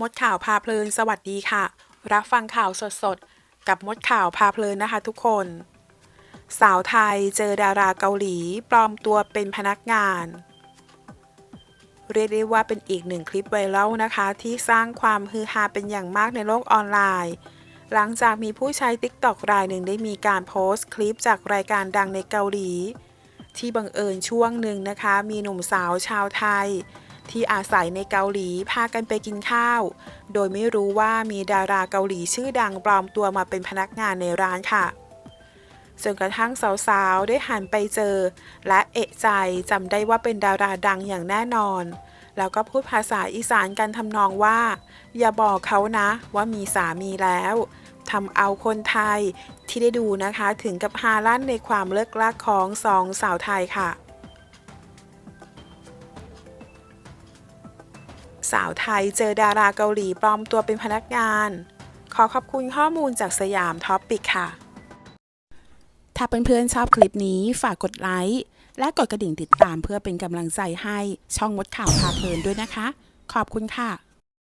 มดข่าวพาเพลินสวัสดีค่ะ รับฟังข่าวสดๆ กับมดข่าวพาเพลินนะคะทุกคน สาวไทยเจอดาราเกาหลีปลอมตัวเป็นพนักงาน เรียกได้ว่าเป็นอีกหนึ่งคลิปไวรัลนะคะ ที่สร้างความฮือฮาเป็นอย่างมากในโลกออนไลน์ หลังจากมีผู้ใช้ TikTok รายหนึ่งได้มีการโพสต์คลิปจากรายการดังในเกาหลี ที่บังเอิญช่วงหนึ่งนะคะ มีหนุ่มสาวชาวไทย ที่อาศัยในเกาหลีพากันไปกินข้าว โดยไม่รู้ว่ามีดาราเกาหลีชื่อดังปลอมตัวมาเป็นพนักงานในร้านค่ะจนกระทั่งสาวๆ ได้หันไปเจอ และเอะใจจำได้ว่าเป็นดาราดังอย่างแน่นอน แล้วก็พูดภาษาอีสานกันทำนองว่า อย่าบอกเขานะว่ามีสามีแล้วทำเอาคนไทยที่ได้ดูนะคะถึงกับฮาลั่นในความเลิกลักของสองสาวไทยค่ะ สาวไทยเจอดาราเกาหลีปลอมตัวเป็นพนักงาน ขอขอบคุณข้อมูลจากสยามท็อปปิกค่ะ ถ้าเเพื่อนๆชอบคลิปนี้ฝากกดไลค์ และกดกระดิ่งติดตามเพื่อเป็นกำลังใจให้ช่องมดข่าวพาเพลินด้วยนะคะ ขอบคุณค่ะ